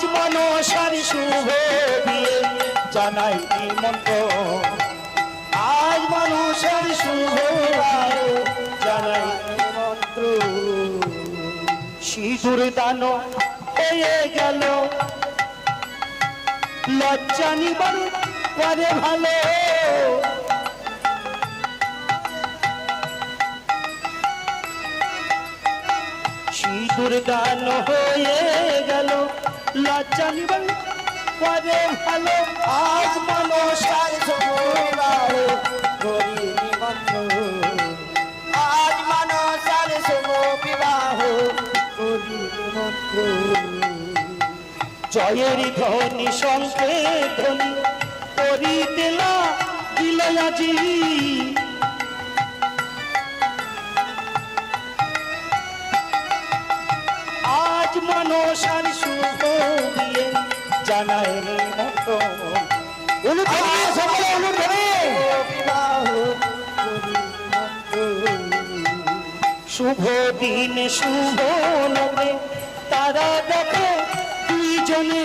আজ মনসার শুভ দিয়ে জানাই নিমন্ত আজ মন সারি শুভে জানাই নিমন্ত সিঁদুর দান হয়ে গেল। লজ্জা নিবার করে ভালো। সিঁদুর দান হয়ে গেল। লজ্জা নিবার করে ভালো। আজ মনসার সবাই করি নিমন্ত্রণ আজ মনসার শুভ বিবাহ করি নিমন্ত্রণ জয়ের ধ্বনি শঙ্খে ধ্বনি করি দিলা দিল আজি আজ শুভ দিন শুভ নবে তারা দেখে দুইজনে।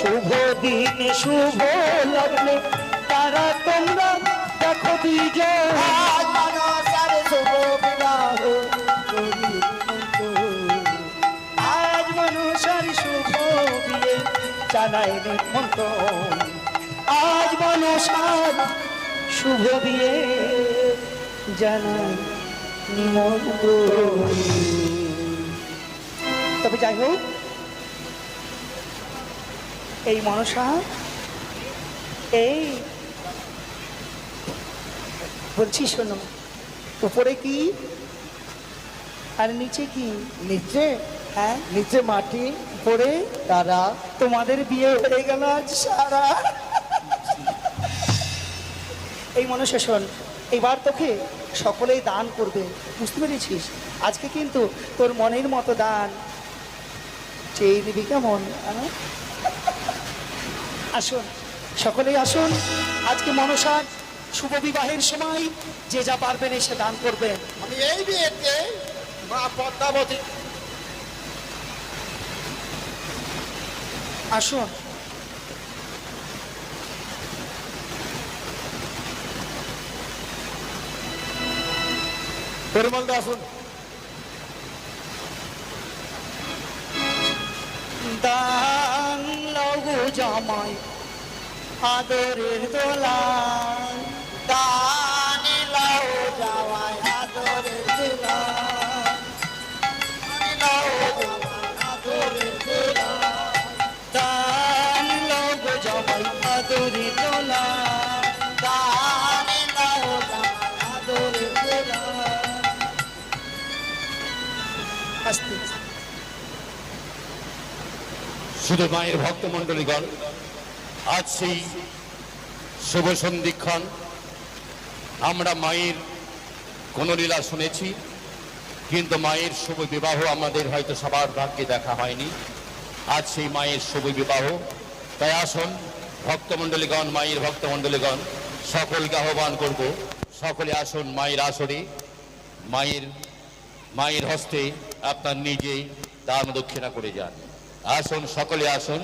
শুভ দিন শুভ লগ্নে তারা তোমরা দেখো দুইজন। জানাই নিমন্ত্রণ। আজ মনুষার শুভ বিয়ে, জানাই নিমন্ত্রণ। তবে যাই হোক, এই মনসা, এই বলছি শোনো, উপরে কি আর নিচে কি? নিচে? হ্যাঁ নিচে মাটি পড়ে তারা তোমাদের বিয়ে হয়ে গেল আজ সারা। এই শোন এবার তোকে সকলেই দান করবে, বুঝতে পেরেছিস? আজকে কিন্তু তোর মনের মতো দান। চেয়ে দিবি কেমন? আসুন, সকলেই আসুন। আজকে মনসার শুভ বিবাহের সময় যে যা পারবেন এসে দান করবেন। আমি এই বিয়েতে মা পদ্মাবতী আসুন পরিমল দা আসুন দান লঘু জামাই আদরের দোলা দান লাও জামাই শুধু মায়ের ভক্তমণ্ডলীগণ, আজ সেই শুভ সন্ধিক্ষণ আমরা মায়ের কোন লীলা শুনেছি, কিন্তু মায়ের শুভ বিবাহ আমাদের হয়তো সবার ভাগ্যে দেখা হয়নি। আজ সেই মায়ের শুভ বিবাহ। তাই আসুন ভক্তমণ্ডলীগণ, মায়ের ভক্তমণ্ডলীগণ, সকলকে আহ্বান করব। সকলে আসুন, মায়ের আসরে। মায়ের মায়ের হস্তে আপনার নিজেই দান দক্ষিণা করে যান। আসুন, সকলে আসুন।